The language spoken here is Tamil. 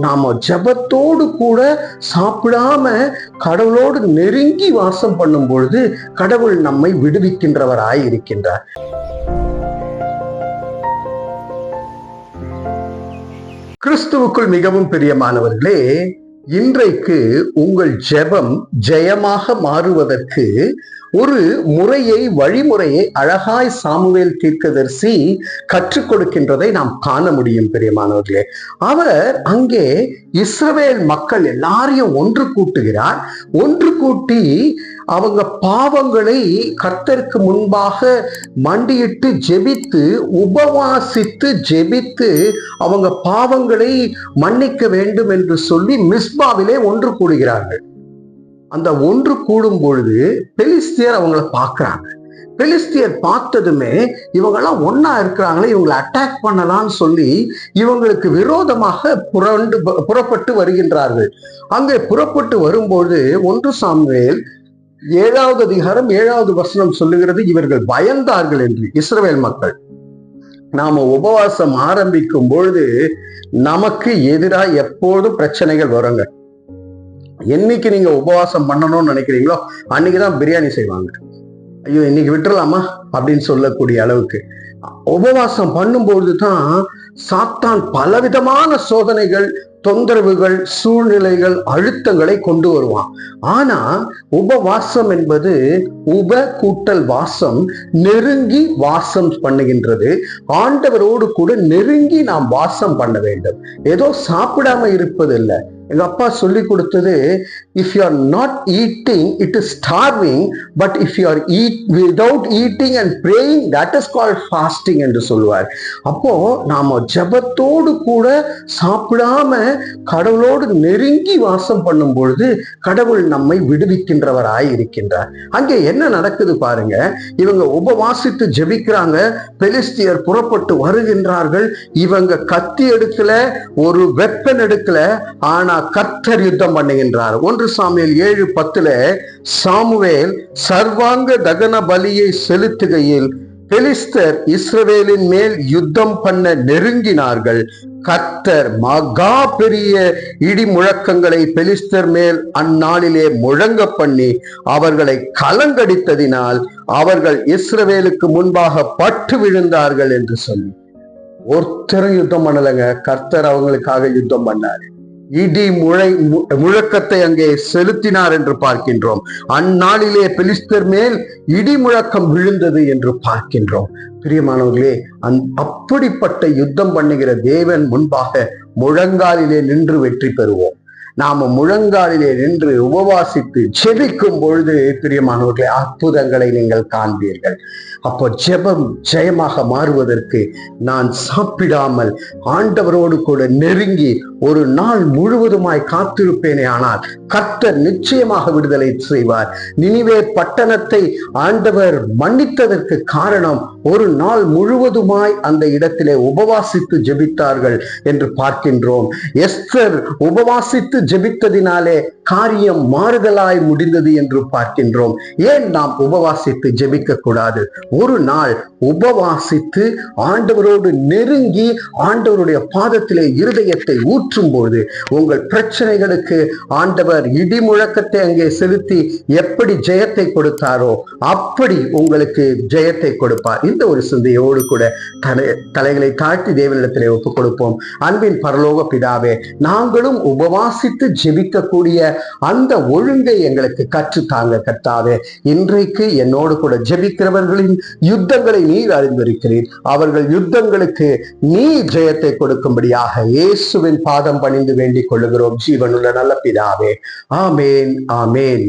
நாம ஜெபத்தோடு கூட சாப்பிடாம கடவுளோடு நெருங்கி வாசம் பண்ணும் பொழுது கடவுள் நம்மை விடுவிக்கின்றவராய் இருக்கின்றார். கிறிஸ்துவுக்குள் மிகவும் பிரியமானவர்களே இன்றைக்கு உங்கள் ஜெபம் ஜெயமாக மாறுவதற்கு ஒரு முறையை வழிமுறையை அழகாய் சாமுவேல் தீர்க்கதரிசி கற்றுக் கொடுக்கின்றதை நாம் காண முடியும் பெரியமானவர்களே. அவர் அங்கே இஸ்ரவேல் மக்கள் எல்லாரையும் ஒன்று கூட்டுகிறார். ஒன்று கூட்டி அவங்க பாவங்களை கர்த்தருக்கு முன்பாக மண்டியிட்டு ஜெபித்து உபவாசித்து ஜெபித்து அவங்க பாவங்களை மன்னிக்க வேண்டும் என்று சொல்லி மிஸ்பாவிலே ஒன்று கூடுகிறார்கள். அந்த ஒன்று கூடும் பொழுது பெலிஸ்தியர் அவங்கள பார்க்கறாங்க. பெலிஸ்தியர் பார்த்ததுமே இவங்கெல்லாம் ஒன்னா இருக்கிறாங்களே இவங்களை அட்டாக் பண்ணலாம்னு சொல்லி இவங்களுக்கு விரோதமாக புரண்டு புறப்பட்டு வருகின்றார்கள். அங்கே புறப்பட்டு வரும்போது ஒன்று சாமுவேல் ஏழாவது அதிகாரம் ஏழாவது வசனம் சொல்லுகிறது இவர்கள் பயந்தார்கள் என்று இஸ்ரவேல் மக்கள். நாம உபவாசம் ஆரம்பிக்கும் பொழுது நமக்கு எதிராக எப்போதும் பிரச்சனைகள் வருங்க. என்னைக்கு நீங்க உபவாசம் பண்ணணும்னு நினைக்கிறீங்களோ அன்னைக்குதான் பிரியாணி செய்வாங்க. ஐயோ இன்னைக்கு விட்டுறலாமா? அப்படின்னு சொல்லக்கூடிய அளவுக்கு. உபவாசம் பண்ணும்பொழுது தான் சாத்தான் பலவிதமான சோதனைகள் தொந்தரவுகள் சூழ்நிலைகள் அழுத்தங்களை கொண்டு வருவான். ஆனா உபவாசம் என்பது உப கூட்டல் வாசம் நெருங்கி வாசம் பண்ணுகின்றது. ஆண்டவரோடு கூட நெருங்கி நாம் வாசம் பண்ண வேண்டும். ஏதோ சாப்பிடாம இருப்பதில்லை. எங்க அப்பா சொல்லி கொடுத்தது if you are not eating it is starving but if you are eat without eating and praying that is called fasting என்று சொல்லுவார். அப்போ நாம ஜபத்தோடு கூட சாப்பிடாம கடவுளோடு நெருங்கி வாசம் பண்ணும் பொழுது கடவுள் நம்மை விடுவிக்கின்றவராய் இருக்கின்றார். அங்கே என்ன நடக்குது பாருங்க இவங்க உபவாசித்து ஜெபிக்கிறாங்க பெலிஸ்தியர் புறப்பட்டு வருகின்றார்கள் இவங்க கத்தி எடுக்கல ஒரு வெப்பன் எடுக்கல ஆனா கர்த்தர் யுத்தம் பண்ணுகின்றார். ஒன்று சாமியல் ஏழு பத்துல சாமுவேல் சர்வாங்க தகன பலியை செலுத்துகையில் பெலிஸ்தர் இஸ்ரவேலின் மேல் யுத்தம் பண்ண நெருங்கினார்கள். கர்த்தர் மகா பெரிய இடி முழக்கங்களை பெலிஸ்தர் மேல் அந்நாளிலே முழங்க பண்ணி அவர்களை கலங்கடித்ததினால் அவர்கள் இஸ்ரவேலுக்கு முன்பாக பட்டு விழுந்தார்கள் என்று சொல்லி. ஒருத்தரும் யுத்தம் பண்ணலைங்க. கர்த்தர் அவங்களுக்காக யுத்தம் பண்ணாரு. இடி முழை மு- முழக்கத்தை அங்கே செலுத்தினார் என்று பார்க்கின்றோம். அந்நாளிலே பெலிஸ்தர் மேல் இடி முழக்கம் விழுந்தது என்று பார்க்கின்றோம். பிரியமானவர்களே அந் அப்படிப்பட்ட யுத்தம் பண்ணுகிற தேவன் முன்பாக முழங்காலிலே நின்று வெற்றி பெறுவோம். நாம முழங்காலிலே நின்று உபவாசித்து ஜெபிக்கும் பொழுது பிரியமானவர்களே அற்புதங்களை நீங்கள் காண்பீர்கள். அப்போ ஜெபம் ஜெயமாக மாறுவதற்கு நான் சாப்பிடாமல் ஆண்டவரோடு கூட நெருங்கி ஒரு நாள் முழுவதுமாய் காத்திருப்பேனே ஆனால் கர்த்தர் நிச்சயமாக விடுதலை செய்வார். நினிவே பட்டணத்தை ஆண்டவர் மன்னித்ததற்கு காரணம் ஒரு நாள் முழுவதுமாய் அந்த இடத்திலே உபவாசித்து ஜெபித்தார்கள் என்று பார்க்கின்றோம். எஸ்தர் உபவாசித்து ஜெபித்ததினாலே காரியம் மாறுதலாய் முடிந்தது என்று பார்க்கின்றோம். ஏன் நாம் உபவாசித்து ஜெபிக்க கூடாது ஒரு நாள் உபவாசித்து ஆண்டவரோடு நெருங்கி ஆண்டவருடைய பாதத்திலே இருதயத்தை ஊற்றும் போது உங்கள் பிரச்சனைகளுக்கு ஆண்டவர் இடி முழக்கத்தை அங்கே செலுத்தி எப்படி ஜெயத்தை கொடுத்தாரோ அப்படி உங்களுக்கு ஜெயத்தை கொடுப்பார். இந்த ஒரு சிந்தையோடு கூட தலை தலைகளை தாழ்த்தி தேவனிடத்திலே ஒப்புக் கொடுப்போம் அன்பின் பரலோக பிதாவே நாங்களும் உபவாசித்து ஜெபிக்கக்கூடிய அந்த ஒழுங்கை எங்களுக்கு கற்றுத்தாங்க கர்த்தாவே. இன்றைக்கு என்னோடு கூட ஜெபிக்கிறவர்களின் யுத்தங்களை நீர் அறிந்திருக்கிறீர். அவர்கள் யுத்தங்களுக்கு நீ ஜெயத்தை கொடுக்கும்படியாக இயேசுவின் பாதம் பணிந்து வேண்டிக் கொள்ளுகிறோம். ஜீவனுள்ள நல்ல பிதாவே. ஆமேன் ஆமேன்.